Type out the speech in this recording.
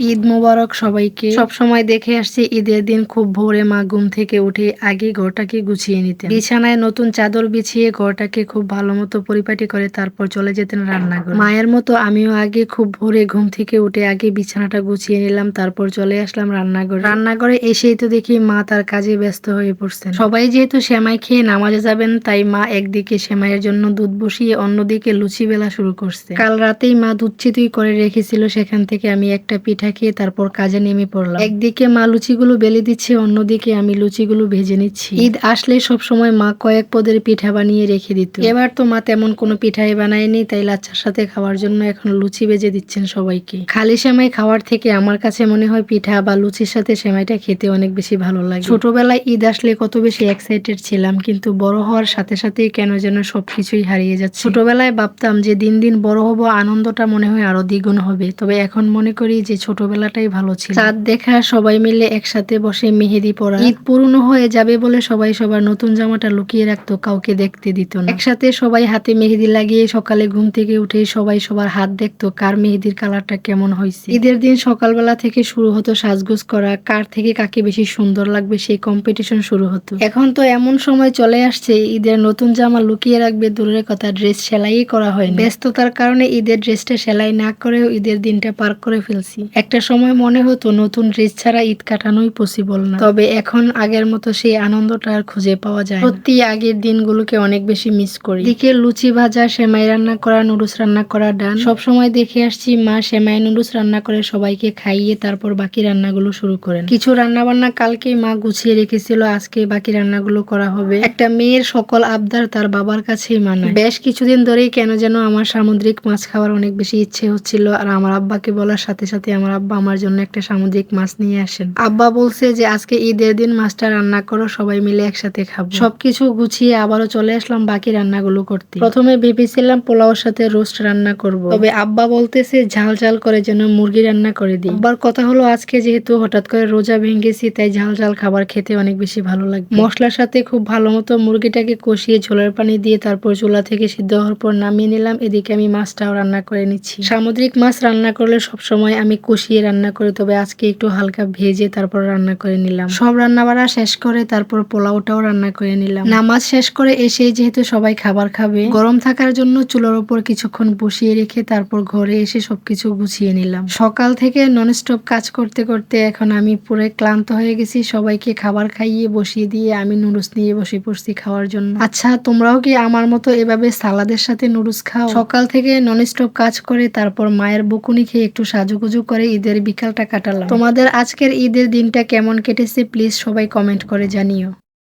ঈদ মোবারক সবাইকে। সব সময় দেখে আসছি ঈদের দিন খুব ভোরে মা ঘুম থেকে উঠে আগে ঘরটাকে গুছিয়ে নিতেন। বিছানায় নতুন চাদর বিছিয়ে ঘরটাকে খুব ভালো মতো পরিপাটি করে তারপর চলে যেতেন রান্নাঘর। মায়ের মতো আমিও আগে খুব ভোরে ঘুম থেকে উঠে আগে বিছানাটা গুছিয়ে নিলাম, তারপর চলে আসলাম রান্নাঘর। রান্নাঘরে এসেই তো দেখি মা তার কাজে ব্যস্ত হয়ে পড়ছেন। সবাই যেহেতু সেমাই খেয়ে নামাজে যাবেন, তাই মা একদিকে সেমাইয়ের জন্য দুধ বসিয়ে অন্যদিকে লুচি বেলা শুরু করছে। কাল রাতেই মা দুধ চিতুই করে রেখেছিল, সেখান থেকে আমি একটা পিঠা খেয়ে তারপর কাজে নেমে পড়লাম। একদিকে মা লুচিগুলো বেলে দিচ্ছে অন্যদিকে আমি লুচিগুলো ভেজে নিচ্ছি। ঈদ আসলে সব সময় মা কয়েক পদের পিঠা বানিয়ে রেখে দিত। এবার তো মা তেমন কোনো পিঠাই বানায়নি তাই লাচ্চার সাথে খাওয়ার জন্য এখন লুচি বেজে দিচ্ছেন সবাইকে। খালি সেমাই খাওয়ার থেকে আমার কাছে মনে হয় পিঠা বা লুচির সাথে সেমাইটা খেতে অনেক বেশি ভালো লাগে। ছোটবেলায় ঈদ আসলে কত বেশি এক্সাইটেড ছিলাম কিন্তু বড় হওয়ার সাথে সাথে কেন যেন সবকিছুই হারিয়ে যাচ্ছে। ছোটবেলায় ভাবতাম যে দিন দিন বড় হব আনন্দটা মনে হয় আরও দ্বিগুণ হবে। তবে এখন মনে করি যে ছোটবেলাটাই ভালো ছিল। চাঁদ দেখা, সবাই মিলে একসাথে বসে মেহেদি পড়া ঈদ পুরনো হয়ে যাবে বলে সবাই সবার নতুন জামাটা লুকিয়ে রাখতো, কাউকে দেখতে দিত না। একসাথে সবাই হাতে মেহেদি লাগিয়ে সকালে ঘুম থেকে উঠে সবাই সবার হাত দেখতো কার মেহেদির কালারটা কেমন হয়েছে। ঈদের দিন সকালবেলা থেকে শুরু হতো সাজগোজ করা, কার থেকে কাকে বেশি সুন্দর লাগবে সেই কম্পিটিশন শুরু হতো। এখন তো এমন সময় চলে আসছে, ঈদের নতুন জামা লুকিয়ে রাখবে, দূরের কথা ড্রেস সেলাই করা হয় ব্যস্ততার কারণে ঈদের ড্রেসটা সেলাই না করেও ঈদের দিনটা পার করে ফেলছি। একটা সময় মনে হতো নতুন ড্রেস ছাড়া ঈদ কাটানোই পসিবল না। তবে এখন আগের মতো সেই আনন্দটা আর খুঁজে পাওয়া যায় সত্যি আগের দিনগুলোকে অনেক বেশি মিস করি। দিকে লুচি ভাজা, সেমাই রান্না করা, নুডলস রান্না করা ডান। সব সময় দেখে আসছি মা সেমাই, নুডলস রান্না করে সবাইকে খাইয়ে তারপর বাকি রান্নাগুলো শুরু করেন। কিছু রান্না বান্না কালকেই মা গুছিয়ে রেখেছিল, আজকে বাকি রান্নাগুলো করা হবে। একটা মেয়ের সকল আবদার তার বাবার কাছেই মানায়। বেশ কিছুদিন ধরেই কেন যেন আমার সামুদ্রিক মাছ খাওয়ার অনেক বেশি ইচ্ছে হচ্ছিল আর আমার আব্বাকে বলার সাথে সাথে আমার আব্বা আমার জন্য একটা সামুদ্রিক মাছ নিয়ে আসেন। আব্বা বলছে যে, আজকে ঈদের দিন মাছটা রান্না করো, সবাই মিলে একসাথে খাব। সবকিছু গুছিয়ে আবারও চলে আসলাম বাকি রান্নাগুলো করতে। প্রথমে ভেবেছিলাম পোলাওর সাথে রোস্ট রান্না করব। তবে আব্বা বলতেছে, ঝাল ঝাল করে যেন মুরগি রান্না করে দিই। আব্বার কথা হলো, আজকে যেহেতু হঠাৎ করে রোজা ভেঙেছি, তাই ঝাল ঝাল খাবার খেতে অনেক বেশি ভালো লাগে মশলার সাথে খুব ভালো মতো মুরগিটাকে কষিয়ে ঝোলের পানি দিয়ে তারপর চুলা থেকে সিদ্ধ হওয়ার পর নামিয়ে নিলাম। এদিকে আমি মাছটাও রান্না করে নিচ্ছি। সামুদ্রিক মাছ রান্না করলে সবসময় আমি কষিয়ে রান্না করি, তবে আজকে একটু হালকা ভেজে তারপর রান্না করে নিলাম। সব রান্না বাড়া শেষ করে তারপর পোলাওটাও রান্না করে নিলাম। নামাজ শেষ করে এসেই যেহেতু সবাই খাবার খাবে, গরম থাকার জন্য চুলার উপর কিছুক্ষণ বসিয়ে রেখে তারপর ঘরে এসে সবকিছু গুছিয়ে নিলাম। সকাল থেকে ননস্টপ কাজ করতে করতে এখন আমি পুরো ক্লান্ত হয়ে গেছি, সবাইকে খাবার খাইয়ে বসিয়ে দিয়ে আমি নুডলস নিয়ে বসে পড়ছি খাওয়ার জন্য। আচ্ছা তোমরাও কি আমার মতো এভাবে সালাদের সাথে নুডলস খাও? সকাল থেকে নন ননস্টপ কাজ করে তারপর মায়ের বকুনি খেয়ে একটু সাজুগুজু করে ঈদের বিকালটা কাটালাম। তোমাদের আজকের ঈদের দিনটা কেমন কেটেছে প্লিজ সবাই কমেন্ট করে জানিও।